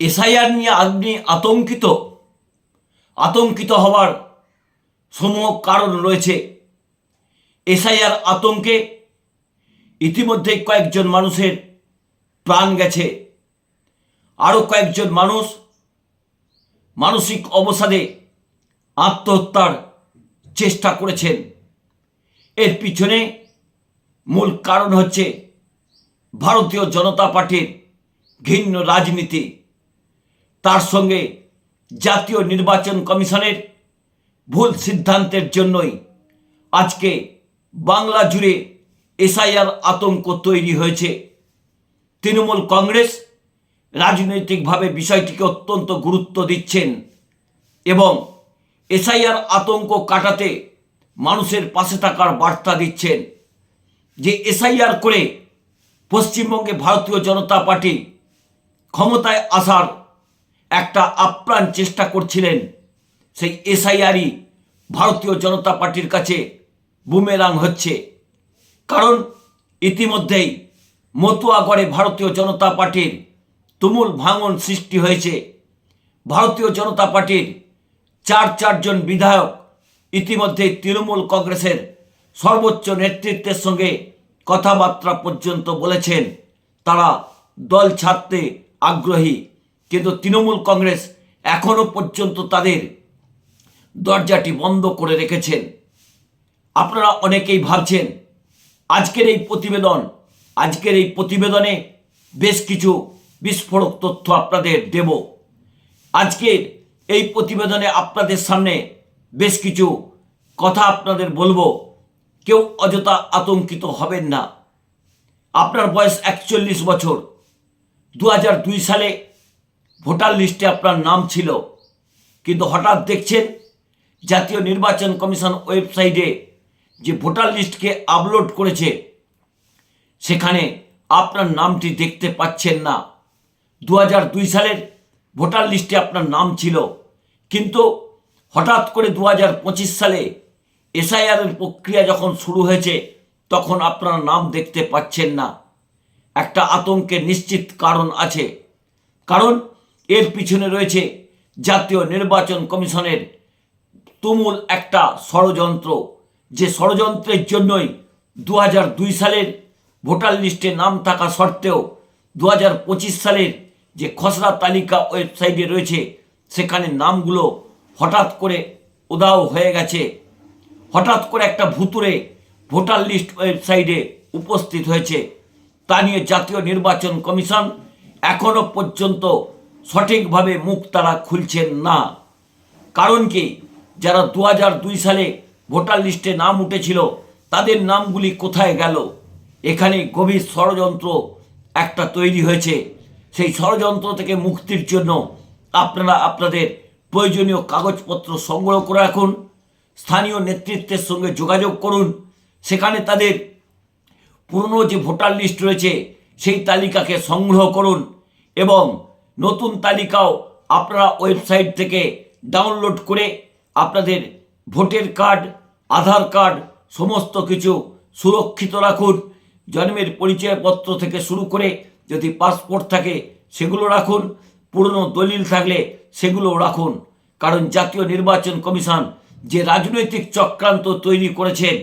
SIR নিয়ে আপনি আতঙ্কিত আতঙ্কিত হওয়ার সমূহ কারণ রয়েছে। এসআইআর আতঙ্কে ইতিমধ্যে কয়েকজন মানুষের প্রাণ গেছে। আরও কয়েকজন মানুষ মানসিক অবসাদে আত্মহত্যার চেষ্টা করেছেন। এর পিছনে মূল কারণ হচ্ছে ভারতীয় জনতা পার্টির ঘিন্ন রাজনীতি। তার সঙ্গে জাতীয় নির্বাচন কমিশনের ভুল সিদ্ধান্তের জন্যই আজকে বাংলা জুড়ে এসআইআর আতঙ্ক তৈরি হয়েছে। তৃণমূল কংগ্রেস রাজনৈতিকভাবে বিষয়টিকে অত্যন্ত গুরুত্ব দিচ্ছেন এবং এসআইআর আতঙ্ক কাটাতে মানুষের পাশে থাকার বার্তা দিচ্ছেন যে এসআইআর করে পশ্চিমবঙ্গে ভারতীয় জনতা পার্টি ক্ষমতায় আসার একটা আপ্রাণ চেষ্টা করছিলেন সেই এসআইআরই ভারতীয় জনতা পার্টির কাছে বুমেরাং হচ্ছে। কারণ ইতিমধ্যেই মতুয়াগড়ে ভারতীয় জনতা পার্টির তুমুল ভাঙন সৃষ্টি হয়েছে। ভারতীয় জনতা পার্টির চার চারজন বিধায়ক ইতিমধ্যেই তৃণমূল কংগ্রেসের সর্বোচ্চ নেতৃত্বের সঙ্গে কথাবার্তা পর্যন্ত বলেছেন। তারা দল ছাড়তে আগ্রহী। কিন্তু তৃণমূল কংগ্রেস এখনও পর্যন্ত তাদের দরজাটি বন্ধ করে রেখেছেন। আপনারা অনেকেই ভাবছেন, আজকের এই প্রতিবেদন, আজকের এই প্রতিবেদনে বেশ কিছু বিস্ফোরক তথ্য আপনাদের দেব। আজকের এই প্রতিবেদনে আপনাদের সামনে বেশ কিছু কথা আপনাদের বলব। কেউ অযথা আতঙ্কিত হবেন না। আপনার বয়স একচল্লিশ বছর। দু সালে ভোটার লিস্টে আপনার নাম ছিল। কিন্তু হঠাৎ দেখছেন, জাতীয় নির্বাচন কমিশন ওয়েবসাইটে যে ভোটার লিস্টকে আপলোড করেছে, সেখানে আপনার নামটি দেখতে পাচ্ছেন না। দু সালের ভোটার লিস্টে আপনার নাম ছিল, কিন্তু হঠাৎ করে দু সালে এসআইআরের প্রক্রিয়া যখন শুরু হয়েছে, তখন আপনার নাম দেখতে পাচ্ছেন না। একটা আতঙ্কের নিশ্চিত কারণ আছে। কারণ এর পিছনে রয়েছে জাতীয় নির্বাচন কমিশনের তুমুল একটা ষড়যন্ত্র। যে ষড়যন্ত্রের জন্যই দু দুই সালের ভোটার লিস্টে নাম থাকা সত্ত্বেও দু পঁচিশ সালের যে খসড়া তালিকা ওয়েবসাইটে রয়েছে, সেখানে নামগুলো হঠাৎ করে উদাও হয়ে গেছে। হঠাৎ করে একটা ভুতুরে ভোটার লিস্ট ওয়েবসাইটে উপস্থিত হয়েছে। তা নিয়ে জাতীয় নির্বাচন কমিশন এখনও পর্যন্ত সঠিকভাবে মুখ তারা খুলছেন না। কারণ কি? যারা দু দুই সালে ভোটার লিস্টে নাম উঠেছিল, তাদের নামগুলি কোথায় গেল? এখানে গভীর ষড়যন্ত্র একটা তৈরি হয়েছে। সেই ষড়যন্ত্র থেকে মুক্তির জন্য আপনারা আপনাদের প্রয়োজনীয় কাগজপত্র সংগ্রহ করে রাখুন, স্থানীয় নেতৃত্বের সঙ্গে যোগাযোগ করুন। সেখানে তাদের পুরনো যে ভোটার লিস্ট রয়েছে, সেই তালিকাকে সংগ্রহ করুন এবং নতুন তালিকাও আপনারা ওয়েবসাইট থেকে ডাউনলোড করে আপনাদের ভোটের কার্ড, আধার কার্ড, সমস্ত কিছু সুরক্ষিত রাখুন। জন্মের পরিচয়পত্র থেকে শুরু করে যদি পাসপোর্ট থাকে সেগুলো রাখুন। পুরনো দলিল থাকলে সেগুলো রাখুন। কারণ জাতীয় নির্বাচন কমিশন যে রাজনৈতিক চক্রান্ত তৈরি করেছেন,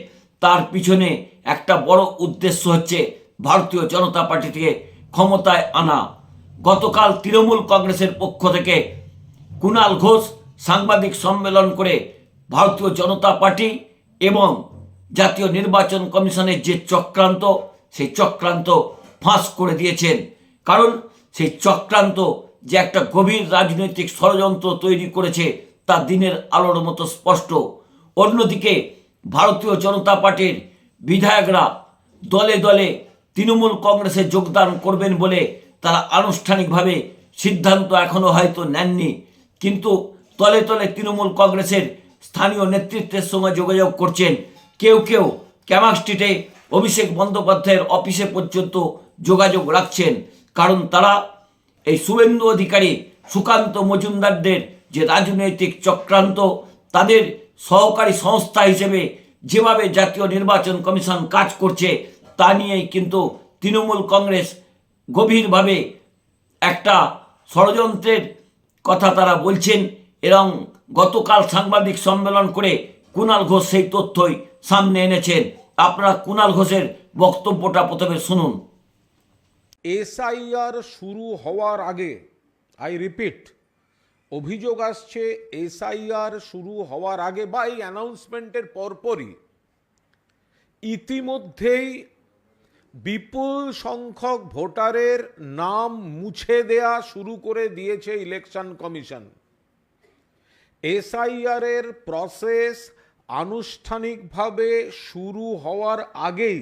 তার পিছনে একটা বড় উদ্দেশ্য হচ্ছে ভারতীয় জনতা পার্টি থেকে ক্ষমতায় আনা। গতকাল তৃণমূল কংগ্রেসের পক্ষ থেকে কুণাল ঘোষ সাংবাদিক সম্মেলন করে ভারতীয় জনতা পার্টি এবং জাতীয় নির্বাচন কমিশনের যে চক্রান্ত, সেই চক্রান্ত ফাঁস করে দিয়েছেন। কারণ সেই চক্রান্ত যে একটা গভীর রাজনৈতিক ষড়যন্ত্র তৈরি করেছে, তা দিনের আলোর মতো স্পষ্ট। অন্যদিকে ভারতীয় জনতা পার্টির বিধায়করা দলে দলে তৃণমূল কংগ্রেসে যোগদান করবেন বলে তারা আনুষ্ঠানিকভাবে সিদ্ধান্ত এখনও হয়তো নেননি। কিন্তু তলে তলে তৃণমূল কংগ্রেসের স্থানীয় নেতৃত্বের সঙ্গে যোগাযোগ করছেন কেউ কেউ। ক্যামাক স্ট্রিটে অভিষেক বন্দ্যোপাধ্যায়ের অফিসে পর্যন্ত যোগাযোগ রাখছেন। কারণ তারা এই শুভেন্দু অধিকারী, সুকান্ত মজুমদারদের যে রাজনৈতিক চক্রান্ত, তাদের সহকারী সংস্থা হিসেবে যেভাবে জাতীয় নির্বাচন কমিশন কাজ করছে, তা নিয়েই কিন্তু তৃণমূল কংগ্রেস গভীরভাবে একটা ষড়যন্ত্রের কথা তারা বলছেন এবং গতকাল সাংবাদিক সম্মেলন করে কুণাল ঘোষ সেই তথ্যই সামনে এনেছেন। আপনারা কুণাল ঘোষের বক্তব্যটা প্রথমে শুনুন। এসআইআর শুরু হওয়ার আগে আই রিপিট অভিযোগ আসছে এসআইআর শুরু হওয়ার আগে বা এই অ্যানাউন্সমেন্টের পরপরই। ইতিমধ্যেই বিপুল সংখ্যক ভোটারের নাম মুছে দেয়া শুরু করে দিয়েছে ইলেকশন কমিশন। এসআইআর এর প্রসেস আনুষ্ঠানিকভাবে শুরু হওয়ার আগেই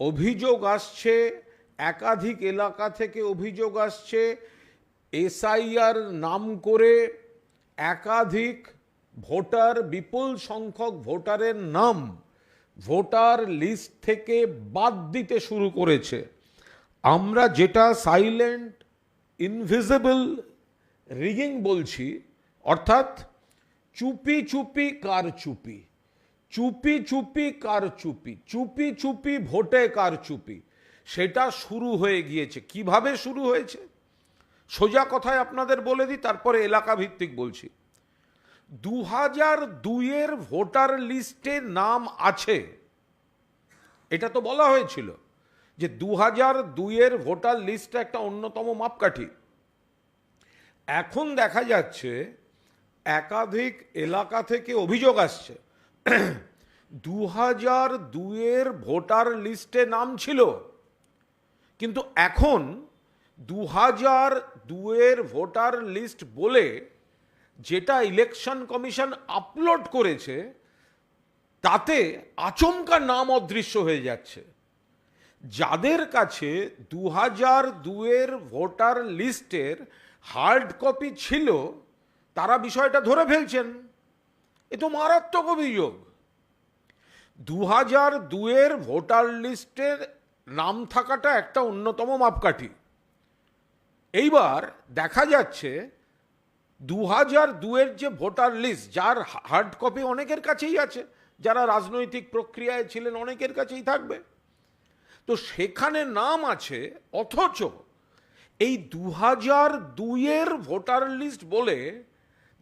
অভিযোগ আসছে, একাধিক এলাকা থেকে অভিযোগ আসছে, এসআইআর নাম করে একাধিক ভোটার, বিপুল সংখ্যক ভোটারের নাম ভোটার লিস্ট থেকে বাদ দিতে শুরু করেছে। আমরা যেটা সাইলেন্ট ইনভিজিবল রিগিং বলছি, অর্থাৎ চুপি চুপি কার চুপি চুপি চুপি কার চুপি চুপি চুপি ভোটে কার চুপি, সেটা শুরু হয়ে গিয়েছে। কীভাবে শুরু হয়েছে? সোজা কথায় আপনাদের বলে দিই, তারপরে এলাকা ভিত্তিক বলছি। দু হাজার দুইয়ের ভোটার লিস্টে নাম আছে। এটা তো বলা হয়েছিল যে দু হাজার দুইয়ের ভোটার লিস্ট একটা অন্যতম মাপকাঠি। এখন দেখা যাচ্ছে একাধিক এলাকা থেকে অভিযোগ আসছে। দু হাজার দুইয়ের ভোটার লিস্টে নাম ছিল। কিন্তু এখন দু হাজার দুয়ের ভোটার লিস্ট বলে যেটা ইলেকশন কমিশন আপলোড করেছে, তাতে আচমকা নাম অদৃশ্য হয়ে যাচ্ছে। যাদের কাছে দু হাজার দুয়ের ভোটার লিস্টের হার্ড কপি ছিল, তারা বিষয়টা ধরে ফেলছেন। এ তো মারাত্মক অভিযোগ। দু হাজার দুয়ের ভোটার লিস্টের নাম থাকাটা একটা অন্যতম মাপকাঠি। এইবার দেখা যাচ্ছে দু হাজার দুয়ের যে ভোটার লিস্ট, যার হার্ড কপি অনেকের কাছেই আছে, যারা রাজনৈতিক প্রক্রিয়ায় ছিলেন অনেকের কাছেই থাকবে। তো সেখানে নাম আছে, অথচ এই দু হাজার দুইয়ের ভোটার লিস্ট বলে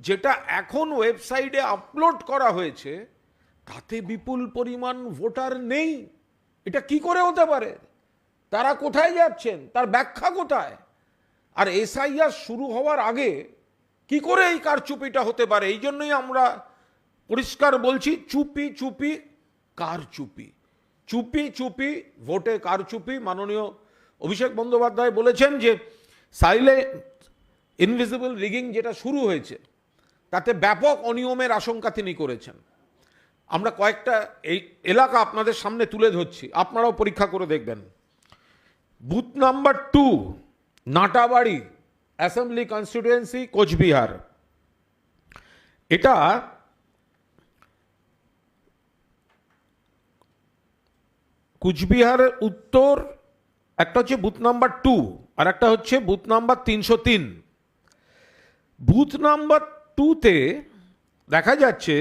যেটা এখন ওয়েবসাইটে আপলোড করা হয়েছে, তাতে বিপুল পরিমাণ ভোটার নেই। এটা কি করে হতে পারে? তারা কোথায় যাচ্ছেন? তার ব্যাখ্যা কোথায়? আর এসআইআর শুরু হওয়ার আগে কি করে এই কারচুপিটা হতে পারে? এই জন্যই আমরা পরিষ্কার বলছি, চুপি চুপি, কারচুপি। চুপি চুপি, ভোটে কারচুপি। মাননীয় অভিষেক বন্দ্যোপাধ্যায় বলেছেন যে, সাইলে ইনভিজিবল রিগিং যেটা শুরু হয়েছে, তাতে ব্যাপক অনিয়মের আশঙ্কা তিনি করেছেন। আমরা কয়েকটা এই এলাকা আপনাদের সামনে তুলে ধরছি, আপনারাও পরীক্ষা করে দেখবেন। Booth number two Natabari assembly constituency Coochbehar এটা কুচবিহারের উত্তর, একটা হচ্ছে বুথ নাম্বার টু আর একটা হচ্ছে বুথ নাম্বার তিনশো তিন। বুথ নাম্বার টুতে দেখা যাচ্ছে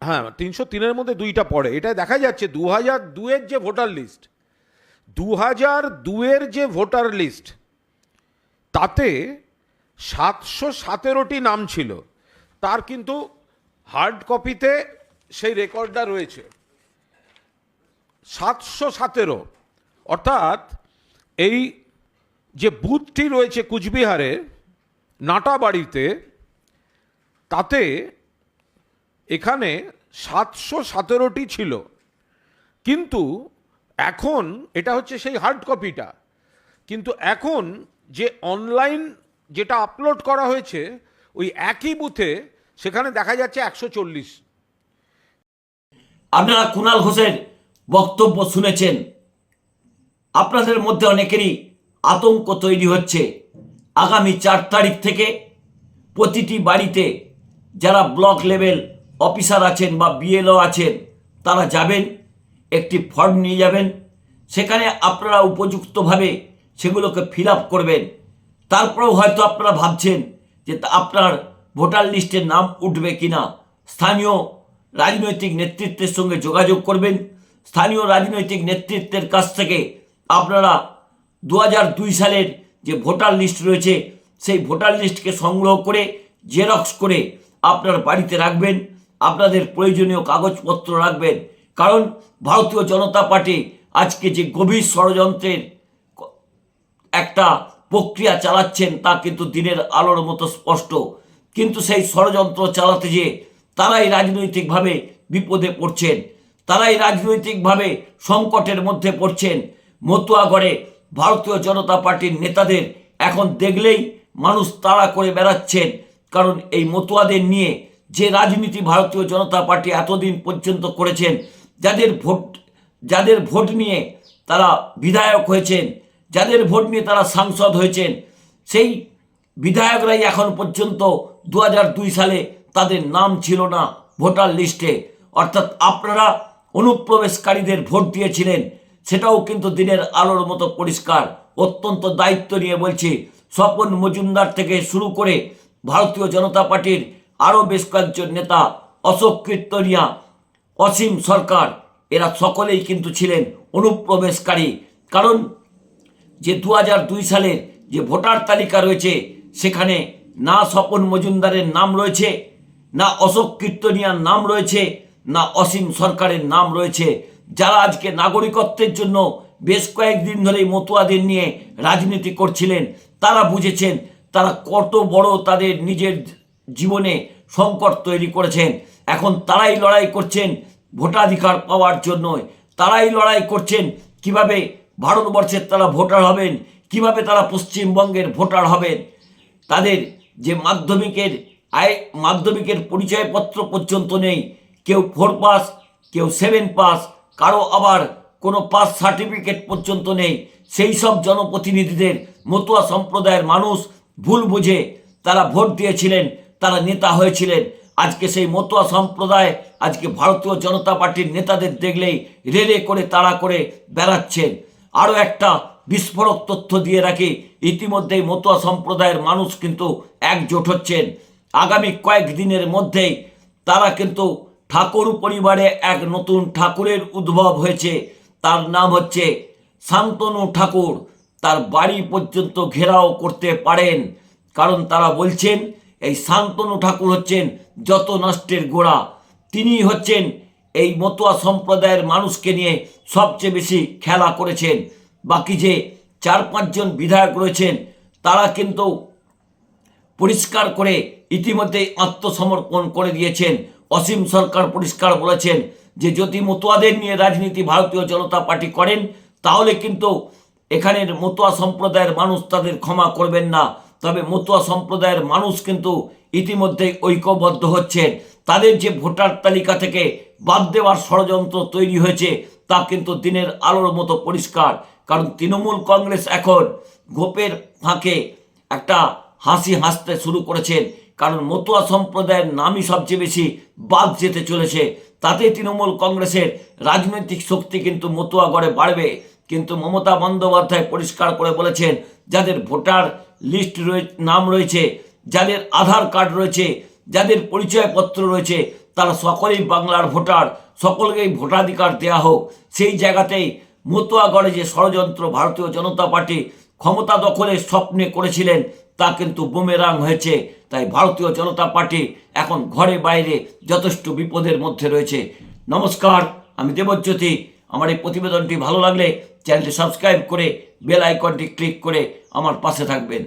হ্যাঁ তিনশো তিনের মধ্যে দুইটা পড়ে। এটা দেখা যাচ্ছে দু হাজার দুয়ের যে ভোটার লিস্ট দু হাজার দুয়ের যে ভোটার লিস্ট, তাতে সাতশো সতেরোটি নাম ছিল। তার কিন্তু হার্ড কপিতে সেই রেকর্ডটা রয়েছে। সাতশো সতেরো। অর্থাৎ এই যে বুথটি রয়েছে কুচবিহারে নাটাবাড়িতে তাতে এখানে সাতশো সতেরোটি ছিল। কিন্তু এখন এটা হচ্ছে সেই হার্ড কপিটা কিন্তু এখন যে অনলাইন যেটা আপলোড করা হয়েছে, ওই একই বুথে সেখানে দেখা যাচ্ছে একশো চল্লিশ। আপনারা কুনাল ঘোষের বক্তব্য শুনেছেন। আপনাদের মধ্যে অনেকেরই আতঙ্ক তৈরি হচ্ছে। আগামী চার তারিখ থেকে প্রতিটি বাড়িতে যারা ব্লক লেভেল অফিসার আছেন বা বিএলও আছেন, তারা যাবেন। একটি ফর্ম নিয়ে যাবেন। সেখানে আপনারা উপযুক্তভাবে সেগুলোকে ফিল আপ করবেন। তারপরেও হয়তো আপনারা ভাবছেন যে আপনার ভোটার লিস্টের নাম উঠবে কিনা। স্থানীয় রাজনৈতিক নেতৃত্বের সঙ্গে যোগাযোগ করবেন। স্থানীয় রাজনৈতিক নেতৃত্বের কাছ থেকে আপনারা দু সালের যে ভোটার লিস্ট রয়েছে, সেই ভোটার লিস্টকে সংগ্রহ করে জেরক্স করে আপনার বাড়িতে রাখবেন। আপনাদের প্রয়োজনীয় কাগজপত্র রাখবেন। কারণ ভারতীয় জনতা পার্টি আজকে যে গভীর ষড়যন্ত্রের একটা প্রক্রিয়া চালাচ্ছেন তা কিন্তু দিনের আলোর মতো স্পষ্ট। কিন্তু সেই ষড়যন্ত্র চালাতে যে তারাই রাজনৈতিকভাবে বিপদে পড়ছেন, তারাই রাজনৈতিকভাবে সংকটের মধ্যে পড়ছেন মতুয়াগড়ে ভারতীয় জনতা পার্টির নেতাদের এখন দেখলেই মানুষ তাড়া করে বেড়াচ্ছেন। কারণ এই মতুয়াদের নিয়ে যে রাজনীতি ভারতীয় জনতা পার্টি এতদিন পর্যন্ত করেছেন যাদের ভোট যাদের ভোট নিয়ে তারা বিধায়ক হয়েছেন, যাদের ভোট নিয়ে তারা সাংসদ হয়েছেন, সেই বিধায়করাই এখন পর্যন্ত দু সালে তাদের নাম ছিল না ভোটার লিস্টে। অর্থাৎ আপনারা অনুপ্রবেশকারীদের ভোট দিয়েছিলেন, সেটাও কিন্তু দিনের আলোর মতো পরিষ্কার। অত্যন্ত দায়িত্ব নিয়ে বলছি, স্বপন মজুমদার থেকে শুরু করে ভারতীয় জনতা পার্টির আরও বেশ কয়েকজন নেতা, অশোক কীর্তনিয়া অসীম সরকার, এরা সকলেই কিন্তু ছিলেন অনুপ্রবেশকারী। কারণ যে দু দুই সালের যে ভোটার তালিকা রয়েছে, সেখানে না স্বপন মজুমদারের নাম রয়েছে, না অশোক কীর্তনিয়ার নাম রয়েছে, না অসীম সরকারের নাম রয়েছে। যারা আজকে নাগরিকত্বের জন্য বেশ কয়েকদিন ধরেই মতুয়াদের নিয়ে রাজনীতি করছিলেন, তারা বুঝেছেন, তারা কত বড় তাদের নিজের জীবনে সংকট তৈরি করেছেন। এখন তারাই লড়াই করছেন ভোটাধিকার পাওয়ার জন্য তারাই লড়াই করছেন কীভাবে ভারতবর্ষের তারা ভোটার হবেন, কীভাবে তারা পশ্চিমবঙ্গের ভোটার হবেন। তাদের যে মাধ্যমিকের আয় মাধ্যমিকের পরিচয়পত্র পর্যন্ত নেই। কেউ ফোর পাস কেউ সেভেন পাস কারও আবার কোনো পাস সার্টিফিকেট পর্যন্ত নেই। সেই সব জনপ্রতিনিধিদের, মতুয়া সম্প্রদায়ের মানুষ ভুল বুঝে তারা ভোট দিয়েছিলেন, তারা নেতা হয়েছিলেন। আজকে সেই মতুয়া সম্প্রদায়, আজকে ভারতীয় জনতা পার্টির নেতাদের দেখলেই রেলে করে তাড়া করে বেড়াচ্ছেন। আরও একটা বিস্ফোরক তথ্য দিয়ে রাখি, ইতিমধ্যেই মতুয়া সম্প্রদায়ের মানুষ কিন্তু একজোট হচ্ছেন। আগামী কয়েক দিনের মধ্যেই তারা কিন্তু ঠাকুর পরিবারে এক নতুন ঠাকুরের উদ্ভব হয়েছে। তার নাম হচ্ছে শান্তনু ঠাকুর। তার বাড়ি পর্যন্ত ঘেরাও করতে পারেন। কারণ তারা বলছেন এই শান্তনু ঠাকুর হচ্ছেন যত নষ্টের গোড়া। তিনি হচ্ছেন এই মতুয়া সম্প্রদায়ের মানুষকে নিয়ে সবচেয়ে বেশি খেলা করেছেন। বাকি যে চার পাঁচজন বিধায়ক রয়েছেন, তারা কিন্তু পরিষ্কার করে ইতিমধ্যেই আত্মসমর্পণ করে দিয়েছেন। অসীম সরকার পরিষ্কার বলেছেন যে, যদি মতুয়াদের নিয়ে রাজনীতি ভারতীয় জনতা পার্টি করেন, তাহলে কিন্তু এখানের মতুয়া সম্প্রদায়ের মানুষ তাদের ক্ষমা করবেন না। তবে মতুয়া সম্প্রদায়ের মানুষ কিন্তু ইতিমধ্যেই ঐক্যবদ্ধ হচ্ছেন। তাদের যে ভোটার তালিকা থেকে বাদ দেওয়ার ষড়যন্ত্র তৈরি হয়েছে, তা কিন্তু দিনের আলোর মতো পরিষ্কার। কারণ তৃণমূল কংগ্রেস এখন গোপের ফাঁকে একটা হাসি হাসতে শুরু করেছেন। কারণ মতুয়া সম্প্রদায়ের নামই সবচেয়ে বেশি বাদ যেতে চলেছে। তাতে তৃণমূল কংগ্রেসের রাজনৈতিক শক্তি কিন্তু মতুয়াগড়ে বাড়বে। কিন্তু মমতা বন্দ্যোপাধ্যায় পরিষ্কার করে বলেছেন, যাদের ভোটার লিস্ট নাম রয়েছে, যাদের আধার কার্ড রয়েছে, যাদের পরিচয়পত্র রয়েছে, তারা সকলেই বাংলার ভোটার, সকলকেই ভোটাধিকার দেওয়া হোক। সেই জায়গাতেই মতুয়াগড়ে যে ষড়যন্ত্র ভারতীয় জনতা পার্টি ক্ষমতা দখলের স্বপ্নে করেছিলেন, তা কিন্তু বুমেরাং হয়েছে। তাই ভারতীয় জনতা পার্টি এখন ঘরে বাইরে যথেষ্ট বিপদের মধ্যে রয়েছে। নমস্কার, আমি দেবজ্যোতি। আমার এই প্রতিবেদনটি ভালো লাগলে চ্যানেলটি সাবস্ক্রাইব করে বেল আইকনটি ক্লিক করে আমার পাশে থাকবেন।